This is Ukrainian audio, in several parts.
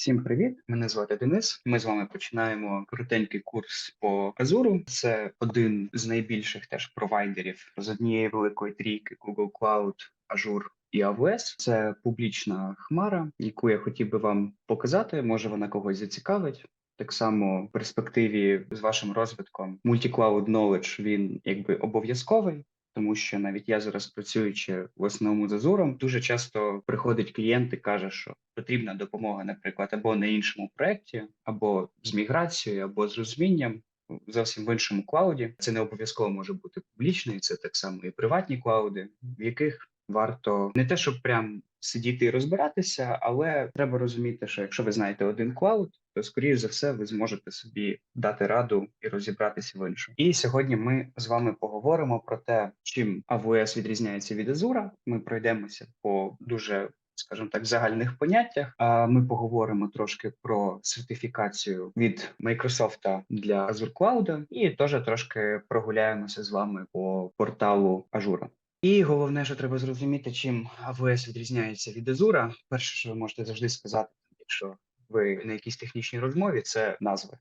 Всім привіт! Мене звати Денис. Ми з вами починаємо коротенький курс по Azure. Це один з найбільших теж провайдерів з однієї великої трійки Google Cloud, Azure і AWS. Це публічна хмара, яку я хотів би вам показати. Може вона когось зацікавить. Так само в перспективі з вашим розвитком Multi-Cloud Knowledge він якби обов'язковий. Тому що навіть я зараз працюючи в основному з Азуром, дуже часто приходить клієнт і каже, що потрібна допомога, наприклад, або на іншому проєкті, або з міграцією, або з розумінням зовсім в іншому клауді. Це не обов'язково може бути публічний, це так само і приватні клауди, в яких варто не те, щоб прям сидіти і розбиратися, але треба розуміти, що якщо ви знаєте один клауд, то скоріш за все ви зможете собі дати раду і розібратися в іншому. І сьогодні ми з вами поговоримо про те, чим AWS відрізняється від Azure. Ми пройдемося по дуже скажімо так, загальних поняттях. А ми поговоримо трошки про сертифікацію від Microsoft для Azure Cloud і теж трошки прогуляємося з вами по порталу Azure. І головне, що треба зрозуміти, чим AWS відрізняється від Azure. Перше, що ви можете завжди сказати, якщо ви на якійсь технічній розмові, це назви.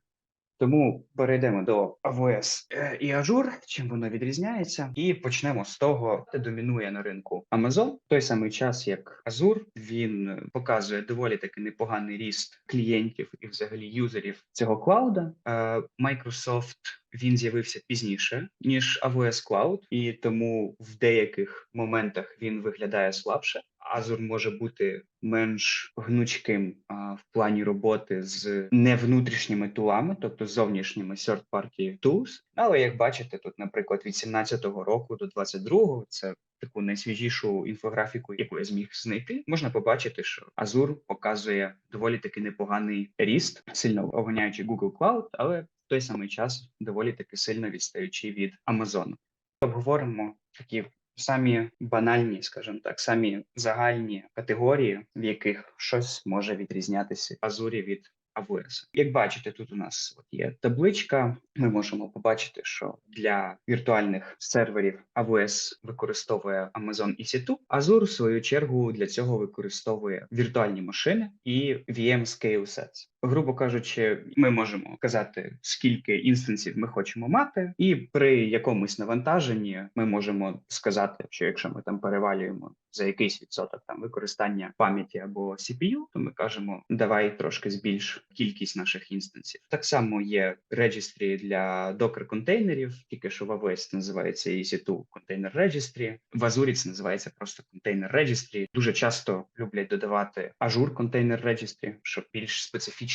Тому перейдемо до AWS е, і Azure, чим воно відрізняється, і почнемо з того, де домінує на ринку Amazon. В той самий час, як Azure, він показує доволі таки непоганий ріст клієнтів і взагалі юзерів цього клауда. Е, Microsoft він з'явився пізніше ніж AWS Cloud, і тому в деяких моментах він виглядає слабше. Azure може бути менш гнучким а, в плані роботи з не внутрішніми тулами, тобто зовнішніми third-party tools. Але як бачите, тут, наприклад, від 17-го року до 22-го, це таку найсвіжішу інфографіку, яку я зміг знайти, можна побачити, що Azure показує доволі таки непоганий ріст, сильно оганяючи Google Cloud, але в той самий час доволі таки сильно відстаючи від Amazon. Обговоримо такі самі банальні, скажімо так, самі загальні категорії, в яких щось може відрізнятися Азурі від AWS. Як бачите, тут у нас от є табличка. Ми можемо побачити, що для віртуальних серверів AWS використовує Amazon EC2, Azure, в свою чергу, для цього використовує віртуальні машини і VM Scale Sets. Грубо кажучи, ми можемо казати, скільки інстансів ми хочемо мати, і при якомусь навантаженні ми можемо сказати, що якщо ми там перевалюємо за якийсь відсоток там використання пам'яті або CPU, то ми кажемо, давай трошки збільш кількість наших інстансів. Так само є registry для докер контейнерів, тільки що в AWS називається EC2 Container Registry, в Azure це називається просто Container Registry. Дуже часто люблять додавати Azure Container Registry, щоб більш специфічно,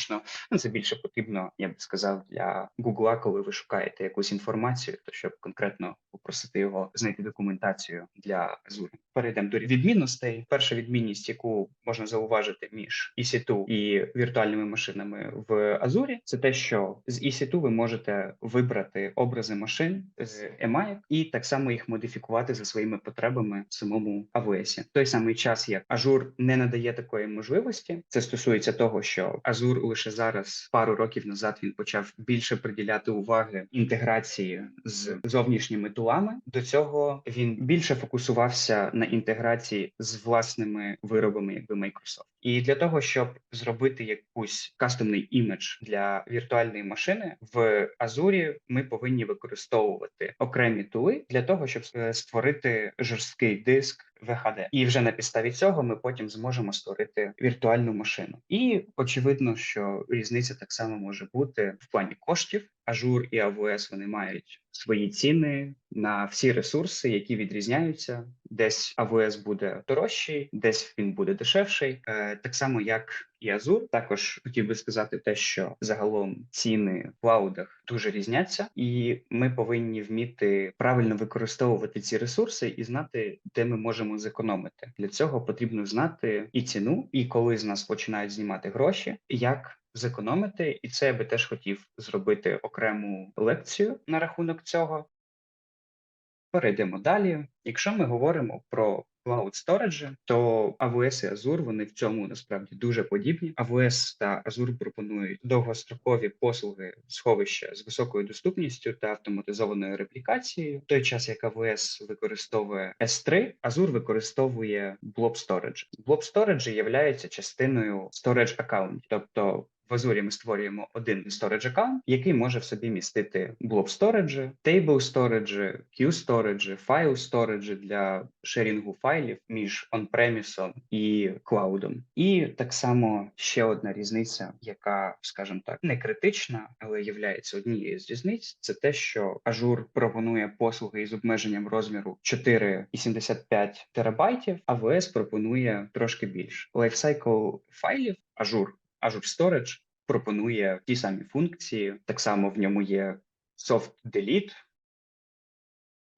ну це більше потрібно, я б сказав, для Гугла, коли ви шукаєте якусь інформацію, то щоб конкретно попросити його знайти документацію для Azure. Перейдемо до відмінностей. Перша відмінність, яку можна зауважити між EC2 і віртуальними машинами в Azure, це те, що з EC2 ви можете вибрати образи машин з EMAI і так само їх модифікувати за своїми потребами в самому AWS. В той самий час, як Azure не надає такої можливості, це стосується того, що Azure лише зараз, пару років назад, він почав більше приділяти уваги інтеграції з зовнішніми тулами. До цього він більше фокусувався на інтеграції з власними виробами, якби Microsoft. І для того, щоб зробити якусь кастомний імідж для віртуальної машини в Азурі, ми повинні використовувати окремі тули для того, щоб е, створити жорсткий диск. VHD. і вже на підставі цього ми потім зможемо створити віртуальну машину. І очевидно, що різниця так само може бути в плані коштів. Azure і AWS вони мають свої ціни на всі ресурси, які відрізняються. Десь AWS буде дорожчий, десь він буде дешевший, е, так само як і Azure. Також хотів би сказати те, що загалом ціни в клаудах дуже різняться, і ми повинні вміти правильно використовувати ці ресурси і знати, де ми можемо зекономити. Для цього потрібно знати і ціну, і коли з нас починають знімати гроші, як зекономити, і це я би теж хотів зробити окрему лекцію на рахунок цього. Перейдемо далі. Якщо ми говоримо про Cloud Storage, то AWS і Azure вони в цьому насправді дуже подібні. AWS та Azure пропонують довгострокові послуги сховища з високою доступністю та автоматизованою реплікацією. В той час як AWS використовує S3, Azure використовує Blob Storage. Blob Storage є частиною storage аккаунтів, тобто в Azure ми створюємо один storage аккаунт, який може в собі містити блок storage, table storage, queue storage, файл storage для шерінгу файлів між on-premise і клаудом. І так само ще одна різниця, яка, скажімо так, не критична, але є однією з різниць, це те, що Azure пропонує послуги із обмеженням розміру 4,75 терабайтів, а AWS пропонує трошки більше. Лайфсайкл файлів Azure Azure Storage пропонує ті самі функції. Так само в ньому є soft delete.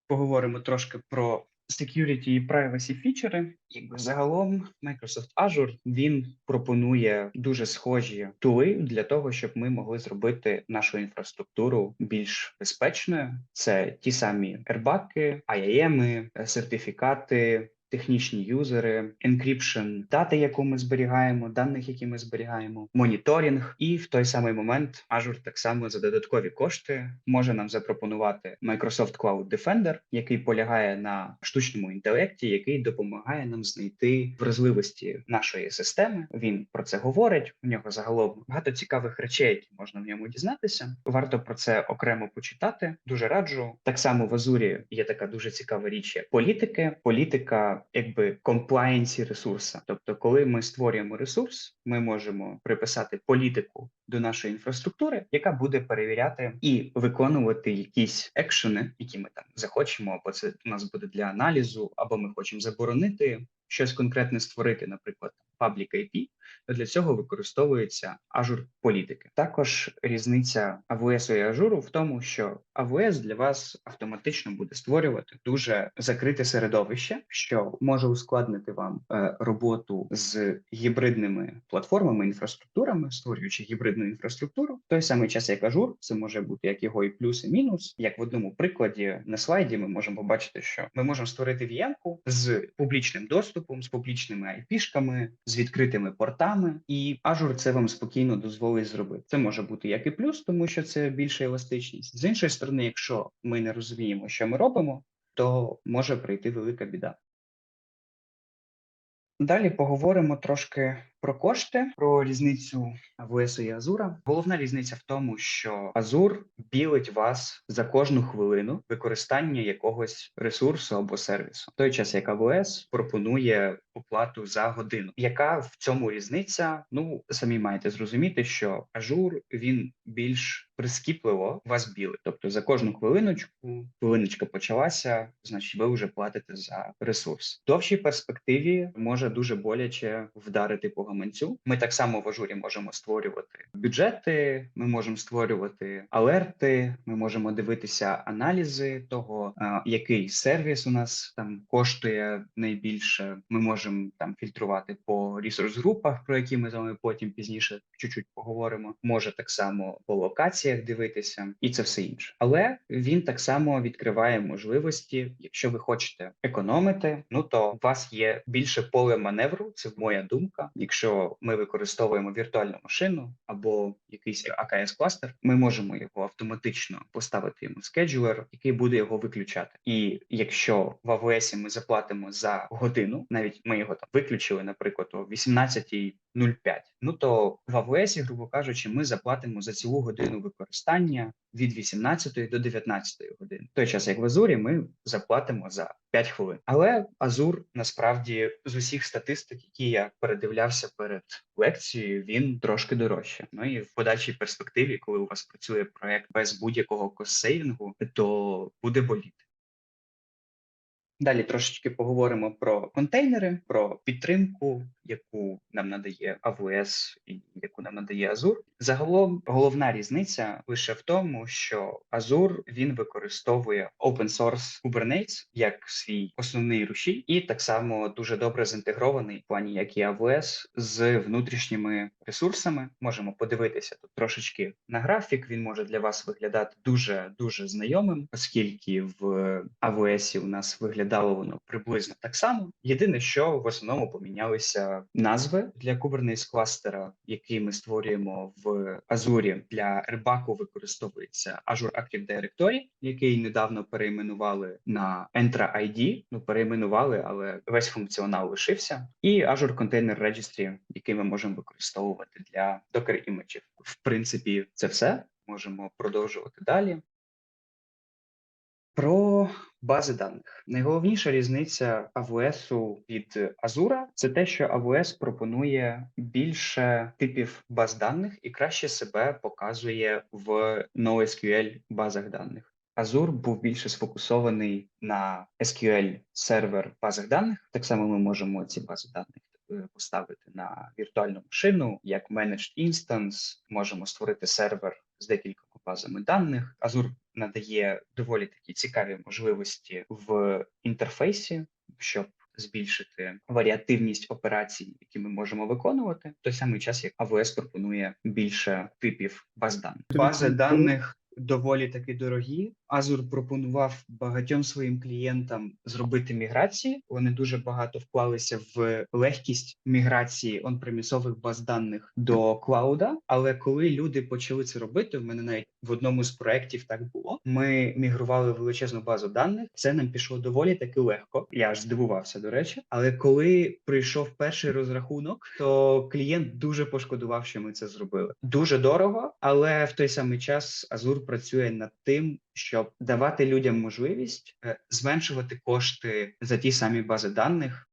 Поговоримо трошки про security і privacy фічери. Якби загалом Microsoft Azure він пропонує дуже схожі тули для того, щоб ми могли зробити нашу інфраструктуру більш безпечною. Це ті самі ербаки, IAM, сертифікати, технічні юзери, encryption дати, яку ми зберігаємо, даних, які ми зберігаємо, моніторинг, і в той самий момент Azure так само за додаткові кошти може нам запропонувати Microsoft Cloud Defender, який полягає на штучному інтелекті, який допомагає нам знайти вразливості нашої системи. Він про це говорить. У нього загалом багато цікавих речей, які можна в ньому дізнатися. Варто про це окремо почитати. Дуже раджу. Так само в Азурі є така дуже цікава річ, як політики. Політика якби комплаєнсі ресурса. Тобто, коли ми створюємо ресурс, ми можемо приписати політику до нашої інфраструктури, яка буде перевіряти і виконувати якісь екшени, які ми там захочемо, або це у нас буде для аналізу, або ми хочемо заборонити щось конкретне створити, наприклад, Public IP, для цього використовується Azure політики. Також різниця AWS і Azure в тому, що AWS для вас автоматично буде створювати дуже закрите середовище, що може ускладнити вам е, роботу з гібридними платформами, інфраструктурами, створюючи гібридну інфраструктуру. В той самий час, як Azure, це може бути як його і плюс, і мінус. Як в одному прикладі на слайді, ми можемо побачити, що ми можемо створити VM-ку з публічним доступом, з публічними IP-шками, з відкритими портами, і Azure це вам спокійно дозволить зробити. Це може бути як і плюс, тому що це більша еластичність. З іншої сторони, якщо ми не розуміємо, що ми робимо, то може прийти велика біда. Далі поговоримо трошки про кошти, про різницю AWS і Azure. Головна різниця в тому, що Azure білить вас за кожну хвилину використання якогось ресурсу або сервісу. В той час як AWS пропонує оплату за годину. Яка в цьому різниця? Ну самі маєте зрозуміти, що Azure він більш прискіпливо вас білить. Тобто за кожну хвилиночку, хвилиночка почалася, значить, ви вже платите за ресурс. В довшій перспективі може дуже боляче вдарити по гаманцю. Ми так само в ажурі можемо створювати бюджети, ми можемо створювати алерти, ми можемо дивитися аналізи того, який сервіс у нас там коштує найбільше. Ми можемо там фільтрувати по ресурс групах, про які ми з вами потім пізніше чуть-чуть поговоримо. Може так само по локаціях дивитися, і це все інше. Але він так само відкриває можливості, якщо ви хочете економити, ну то у вас є більше поле маневру. Це моя думка. Якщо якщо ми використовуємо віртуальну машину або якийсь акс кластер, ми можемо його автоматично поставити йому скеджулер, який буде його виключати. І якщо в AWS ми заплатимо за годину, навіть ми його там виключили, наприклад, о 18.05, ну то в AWS, грубо кажучи, ми заплатимо за цілу годину використання від 18 до 19 години. В той час, як в Азурі, ми заплатимо за 5 хвилин. Але Азур насправді з усіх статистик, які я передивлявся перед лекцією, він трошки дорожче. Ну і в подальшій перспективі, коли у вас працює проект без будь-якого костсейвінгу, то буде боліти. Далі трошечки поговоримо про контейнери, про підтримку, яку нам надає AWS і яку нам надає Azure. Загалом головна різниця лише в тому, що Azure він використовує open source Kubernetes як свій основний рушій, і так само дуже добре зінтегрований в плані, як і AWS, з внутрішніми ресурсами. Можемо подивитися тут трошечки на графік. Він може для вас виглядати дуже дуже знайомим, оскільки в AWS у нас виглядає виглядало воно приблизно так само. Єдине, що в основному помінялися назви для Kubernetes кластера, який ми створюємо в Азурі для рибаку. Використовується Azure Active Directory, який недавно перейменували на Entra ID. Ну перейменували, але весь функціонал лишився. І Azure Container Registry, який ми можемо використовувати для Docker іміджів. В принципі, це все. Можемо продовжувати далі. Про бази даних найголовніша різниця AWS від Azure – це те, що AWS пропонує більше типів баз даних і краще себе показує в NoSQL базах даних. Azure був більше сфокусований на SQL сервер базах даних. Так само ми можемо ці бази даних е, поставити на віртуальну машину як managed instance, можемо створити сервер з декількома базами даних. Azure надає доволі такі цікаві можливості в інтерфейсі, щоб збільшити варіативність операцій, які ми можемо виконувати, в той самий час як AWS пропонує більше типів баз даних. Бази даних доволі таки дорогі. Azure пропонував багатьом своїм клієнтам зробити міграції. Вони дуже багато вклалися в легкість міграції он-премісових баз даних до клауда. Але коли люди почали це робити, в мене навіть в одному з проєктів так було. Ми мігрували величезну базу даних. Це нам пішло доволі таки легко. Я аж здивувався, до речі. Але коли прийшов перший розрахунок, то клієнт дуже пошкодував, що ми це зробили. Дуже дорого, але в той самий час Azure працює над тим, щоб давати людям можливість е, зменшувати кошти за ті самі бази даних.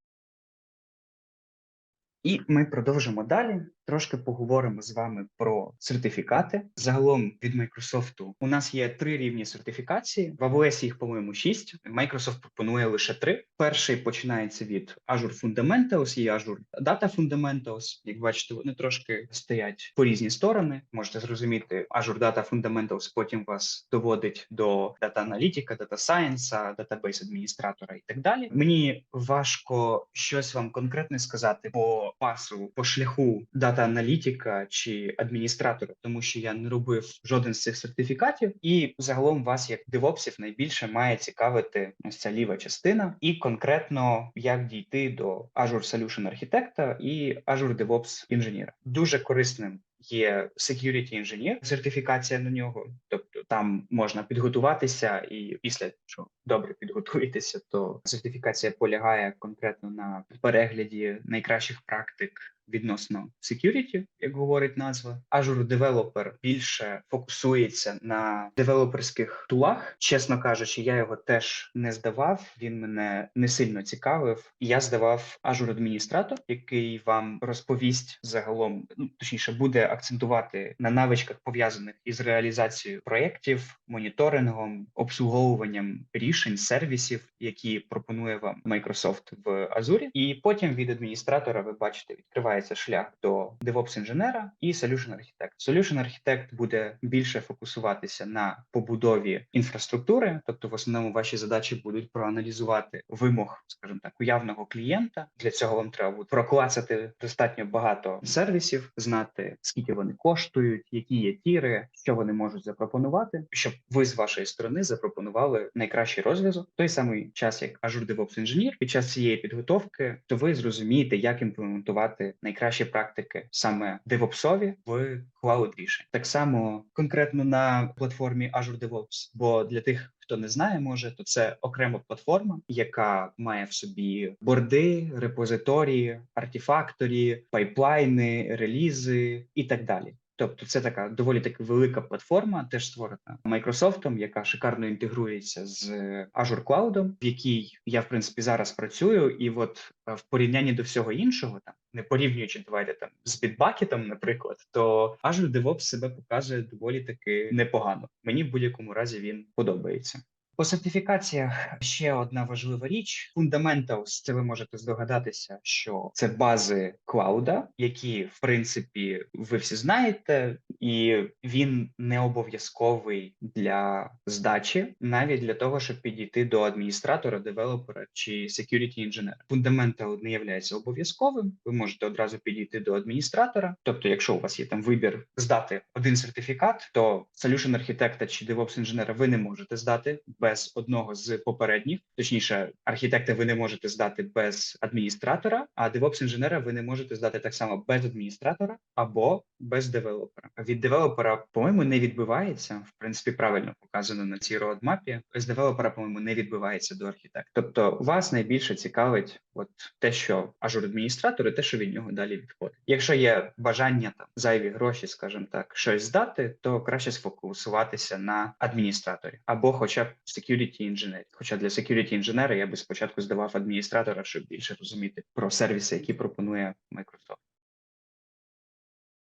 І ми продовжимо далі. Трошки поговоримо з вами про сертифікати. Загалом від Microsoft у нас є три рівні сертифікації. В AWS їх, по-моєму, шість. Microsoft пропонує лише три. Перший починається від Azure Fundamentals і Azure Data Fundamentals. Як бачите, вони трошки стоять по різні сторони. Можете зрозуміти, Azure Data Fundamentals потім вас доводить до дата аналітика, дата сайенса, датабейс адміністратора і так далі. Мені важко щось вам конкретне сказати по пасу, по шляху дата аналітика чи адміністратора, тому що я не робив жоден з цих сертифікатів, і загалом вас, як девопсів, найбільше має цікавити ось ця ліва частина, і конкретно як дійти до Azure Solution Architect і Azure DevOps інженера. Дуже корисним є Security Engineer, сертифікація на нього, тобто там можна підготуватися, і після що добре підготуєтеся, то сертифікація полягає конкретно на перегляді найкращих практик. Відносно security, як говорить назва, Azure Developer більше фокусується на девелоперських тулах. Чесно кажучи, я його теж не здавав. Він мене не сильно цікавив. Я здавав Azure Administrator, який вам розповість загалом, ну точніше, буде акцентувати на навичках пов'язаних із реалізацією проєктів, моніторингом, обслуговуванням рішень сервісів, які пропонує вам Microsoft в Azure. І потім від адміністратора ви бачите, відкривається шлях до DevOps інженера і Solution Architect. Solution Architect буде більше фокусуватися на побудові інфраструктури, тобто в основному ваші задачі будуть проаналізувати вимог, скажімо так, уявного клієнта. Для цього вам треба буде проклацати достатньо багато сервісів, знати скільки вони коштують, які є тіри, що вони можуть запропонувати, щоб ви з вашої сторони запропонували найкращий розв'язок. Той самий час, як Azure DevOps Engineer, під час цієї підготовки, то ви зрозумієте, як імплементувати найкращі практики саме DevOpsові в клауд рішень. Так само конкретно на платформі Azure DevOps, бо для тих. Хто не знає, може, то це окрема платформа, яка має в собі борди, репозиторії, артефакторі, пайплайни, релізи і так далі. Тобто, це така доволі таки велика платформа, теж створена Microsoft, яка шикарно інтегрується з Azure Cloud, в якій я в принципі зараз працюю, і от в порівнянні до всього іншого, там не порівнюючи давайте там з Bitbucket, наприклад, то Azure DevOps себе показує доволі таки непогано. Мені в будь-якому разі він подобається. По сертифікаціях ще одна важлива річ: Fundamentals, це ви можете здогадатися, що це бази клауда, які в принципі ви всі знаєте, і він не обов'язковий для здачі, навіть для того, щоб підійти до адміністратора, девелопера чи security інженера. Fundamental не є обов'язковим. Ви можете одразу підійти до адміністратора. Тобто, якщо у вас є там вибір здати один сертифікат, то Solution Architect чи DevOps інженера ви не можете здати без одного з попередніх. Точніше, архітекта ви не можете здати без адміністратора, а DevOps інженера ви не можете здати так само без адміністратора або без девелопера. Від девелопера, по-моєму, не відбивається. В принципі, правильно показано на цій роадмапі. З девелопера, по-моєму, не відбивається до архітектора. Тобто, вас найбільше цікавить, от те, що ажур адміністратор, і те, що від нього далі відходить. Якщо є бажання там зайві гроші, скажімо так, щось здати, то краще сфокусуватися на адміністраторі або, хоча б security інженері. Хоча для security інженера я би спочатку здавав адміністратора, щоб більше розуміти про сервіси, які пропонує Microsoft.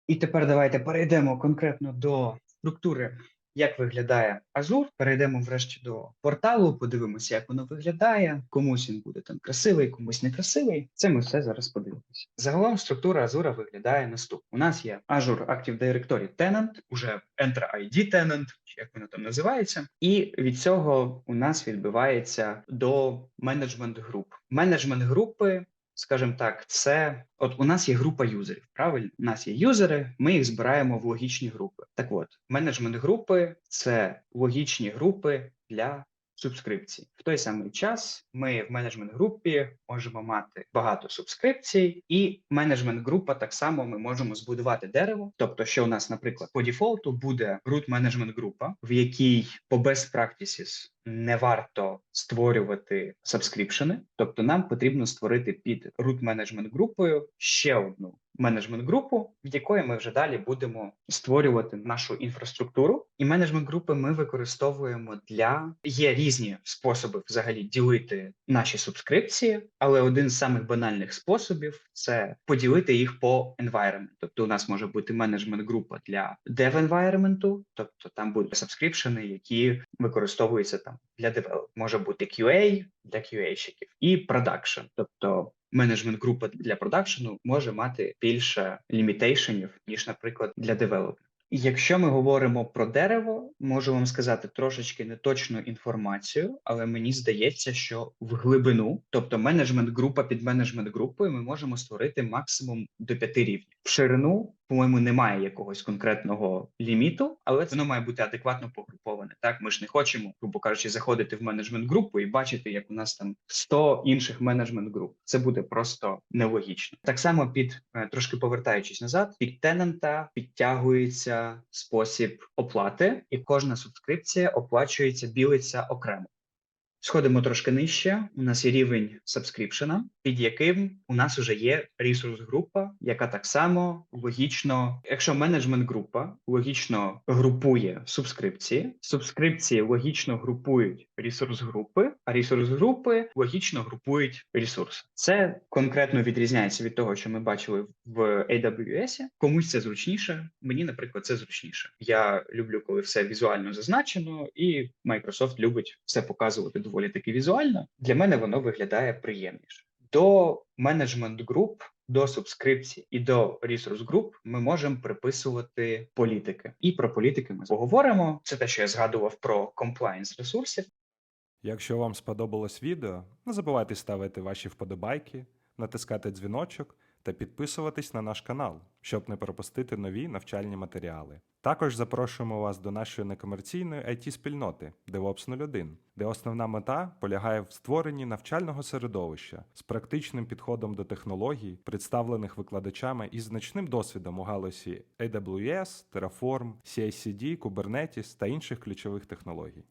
І тепер давайте перейдемо конкретно до структури, як виглядає Azure. Перейдемо врешті до порталу, подивимося, як воно виглядає. Комусь він буде там красивий, комусь некрасивий. Це ми все зараз подивимося. Загалом структура Azure виглядає наступно. У нас є Azure Active Directory Tenant, уже Enter ID Tenant, як воно там називається, і від цього у нас відбивається до менеджмент груп. Менеджмент групи скажімо так, це от у нас є група юзерів. Правильно, у нас є юзери, ми їх збираємо в логічні групи. Так от, менеджмент групи це логічні групи для субскрипцій. В той самий час ми в менеджмент групі можемо мати багато субскрипцій, і менеджмент група так само ми можемо збудувати дерево. Тобто, що у нас, наприклад, по дефолту буде root менеджмент група, в якій по best practices не варто створювати сабскріпшени, тобто нам потрібно створити під root менеджмент групою ще одну менеджмент групу, від якої ми вже далі будемо створювати нашу інфраструктуру. І менеджмент групи ми використовуємо для є різні способи взагалі ділити наші субскрипції, але один з самих банальних способів це поділити їх по environment. Тобто, у нас може бути менеджмент група для dev environment, тобто там будуть сабскріпшени, які використовуються там для девелоп. Може бути QA для QA-щиків і продакшн, тобто менеджмент група для продакшену може мати більше лімітейшенів, ніж, наприклад, для девелопменту. Якщо ми говоримо про дерево, можу вам сказати трошечки неточну інформацію, але мені здається, що в глибину, тобто менеджмент група під менеджмент групою, ми можемо створити максимум до п'яти рівнів. В ширину, по-моєму, немає якогось конкретного ліміту, але воно має бути адекватно погруповане. Так, ми ж не хочемо, грубо кажучи, заходити в менеджмент групу і бачити, як у нас там 100 інших менеджмент груп. Це буде просто нелогічно. Так само під е, трошки повертаючись назад, під тенанта підтягується спосіб оплати, і кожна субскрипція оплачується, білиться окремо. Сходимо трошки нижче. У нас є рівень сабскріпшена, під яким у нас вже є ресурс група, яка так само логічно, якщо менеджмент група логічно групує субскрипції, субскрипції логічно групують ресурс групи, а ресурс групи логічно групують ресурси. Це конкретно відрізняється від того, що ми бачили в AWS. Комусь це зручніше. Мені, наприклад, це зручніше. Я люблю, коли все візуально зазначено, і Microsoft любить все показувати доволі таки візуально. Для мене воно виглядає приємніше. До менеджмент груп, до субскрипцій і до ресурс груп ми можемо приписувати політики. І про політики ми поговоримо. Це те, що я згадував про комплаєнс ресурсів. Якщо вам сподобалось відео, не забувайте ставити ваші вподобайки, натискати дзвіночок та підписуватись на наш канал, щоб не пропустити нові навчальні матеріали. Також запрошуємо вас до нашої некомерційної it спільноти DevOps 01, де основна мета полягає в створенні навчального середовища з практичним підходом до технологій, представлених викладачами із значним досвідом у галузі AWS, Terraform, CI/CD, Kubernetes та інших ключових технологій.